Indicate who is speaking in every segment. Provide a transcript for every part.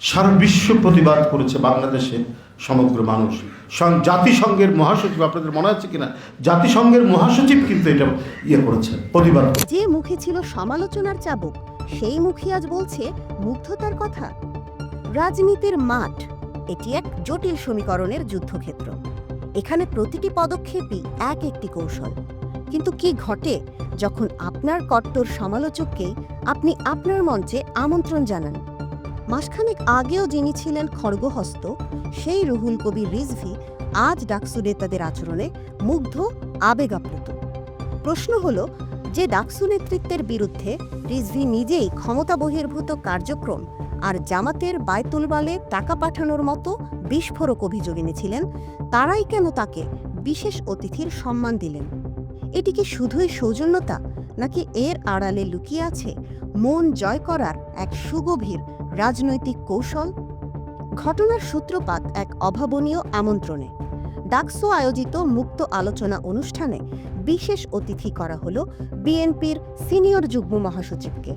Speaker 1: সারা বিশ্ব প্রতিবাদ করেছে বাংলাদেশের সমগ্র মানুষ। জাতিসংঘের মহাসচিব, আপনাদের মনে আছে কিনা? জাতিসংঘের মহাসচিব কিন্তু এটা ইয়ে করেছেন প্রতিবাদ
Speaker 2: যে মুখে ছিল সমালোচনার চাবুক, সেই মুখই আজ বলছে মুগ্ধতার কথা। রাজনীতির মাঠ, এটি এক জটিল সমীকরণের যুদ্ধক্ষেত্র। এখানে প্রতিটি পদক্ষেপই এক একটি কৌশল। কিন্তু কি ঘটে যখন আপনার কট্টর সমালোচককেই আপনি আপনার মঞ্চে আমন্ত্রণ জানান? মাসখানেক আগেও যিনি ছিলেন খড়গহস্ত, সেই রুহুল কবির রিজভি আজ ডাকসু নেতাদের আচরণে মুগ্ধ, আবেগাপ্লুত। প্রশ্ন হলো, যে ডাকসু নেতৃত্বের বিরুদ্ধে রিজভি নিজেই ক্ষমতা বহির্ভূত কার্যক্রম আর জামাতের বায়তুলবালে টাকা পাঠানোর মতো বিস্ফোরক অভিযোগ এনেছিলেন তারাই কেন তাকে বিশেষ অতিথির সম্মান দিলেন? এটি কি শুধুই সৌজন্যতা? নাকি এর আড়ালে লুকিয়ে আছে মন জয় করার এক সুগভীর রাজনৈতিক কৌশল? ঘটনার সূত্রপাত এক অভাবনীয় আমন্ত্রণে। ডাকসো আয়োজিত মুক্ত আলোচনা অনুষ্ঠানে বিশেষ অতিথি করা হলো বিএনপির সিনিয়র যুগ্ম মহাসচিবকে।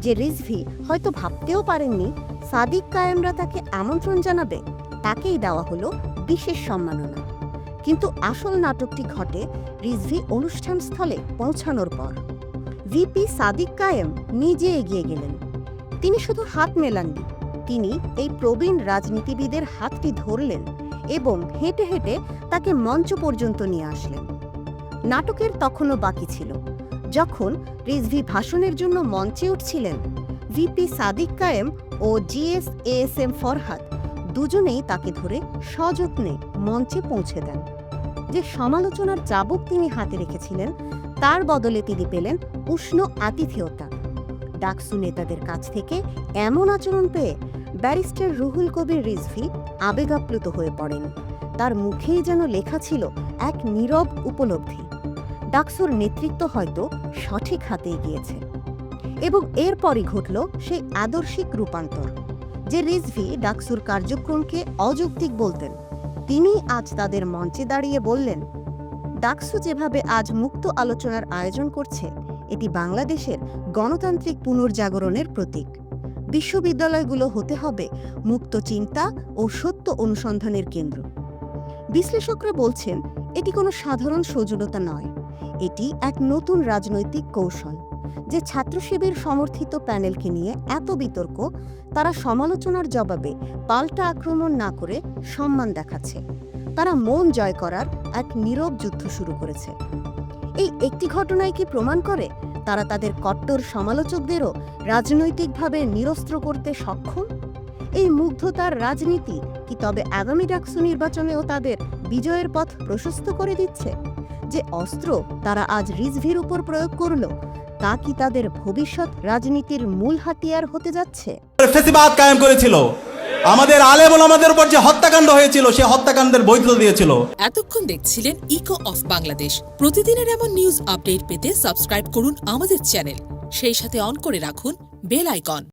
Speaker 2: যে রিজভি হয়তো ভাবতেও পারেননি সাদিক কায়েমরা তাকে আমন্ত্রণ জানাবে, তাকেই দেওয়া হলো বিশেষ সম্মাননা। কিন্তু আসল নাটকটি ঘটে রিজভি অনুষ্ঠান স্থলে পৌঁছানোর পর। ভিপি সাদিক কায়েম নিজে এগিয়ে গেলেন। তিনি শুধু হাত মেলাননি, তিনি এই প্রবীণ রাজনীতিবিদের হাতটি ধরলেন এবং হেঁটে হেঁটে তাকে মঞ্চ পর্যন্ত নিয়ে আসলেন। নাটকের তখনও বাকি ছিল। যখন রিজভি ভাষণের জন্য মঞ্চে উঠছিলেন ভিপি সাদিক কায়েম ও জিএস এএসএম ফরহাদ দুজনেই তাকে ধরে সযত্নে মঞ্চে পৌঁছে দেন। যে সমালোচনার চাবুক তিনি হাতে রেখেছিলেন তার বদলে তিনি পেলেন উষ্ণ আতিথেয়তা। ডাকসু নেতাদের কাছ থেকে এমন আচরণ পেয়ে ব্যারিস্টার রুহুল কবির রিজভি আবেগাপ্লুত হয়ে পড়েন। তার মুখেই যেন লেখা ছিল এক নীরব উপলব্ধি। ডাকসুর নেতৃত্ব হয়তো সঠিক হাতে গিয়েছে। এবং এরপরই ঘটল সেই আদর্শিক রূপান্তর, যে রিজভি ডাকসুর কার্যক্রমকে অযৌক্তিক বলতেন। তিনি আজ তাদের মঞ্চে দাঁড়িয়ে বললেন ডাকসু যেভাবে আজ মুক্ত আলোচনার আয়োজন করছে, এটি বাংলাদেশের গণতান্ত্রিক পুনর্জাগরণের প্রতীক। বিশ্ববিদ্যালয়গুলো হতে হবে মুক্ত চিন্তা ও সত্য অনুসন্ধানের কেন্দ্র। বিশ্লেষকরা বলছেন, এটি কোনো সাধারণ সৌজন্যতা নয়, এটি এক নতুন রাজনৈতিক কৌশল, যে ছাত্র শিবির সমর্থিত প্যানেলকে নিয়ে এত বিতর্ক, তারা সমালোচনার জবাবে পাল্টা আক্রমণ না করে সম্মান দেখাচ্ছে। তারা মন জয় করার এক নীরব যুদ্ধ শুরু করেছে। এই একটি ঘটনায় কি প্রমাণ করে? তারা তাদের কট্টর সমালোচকদেরও রাজনৈতিকভাবে নিরস্ত্র করতে সক্ষম? এই মুগ্ধতার রাজনীতি কি তবে আগামী ডাকসু নির্বাচনেও তাদের বিজয়ের পথ প্রশস্ত করে দিচ্ছে? যে অস্ত্র তারা আজ রিজভির উপর প্রয়োগ করল, তা কি তাদের ভবিষ্যৎ রাজনীতির মূল হাতিয়ার হতে যাচ্ছে?
Speaker 3: করেছিল। আমাদের আলেম আমাদের উপর যে হত্যাকাণ্ড হয়েছিল, সে হত্যাকাণ্ডের বৈধতা দিয়েছিল।
Speaker 4: এতক্ষণ দেখছিলেন ইকো অফ বাংলাদেশ প্রতিদিনের এমন নিউজ আপডেট পেতে সাবস্ক্রাইব করুন আমাদের চ্যানেল সেই সাথে অন করে রাখুন বেল আইকন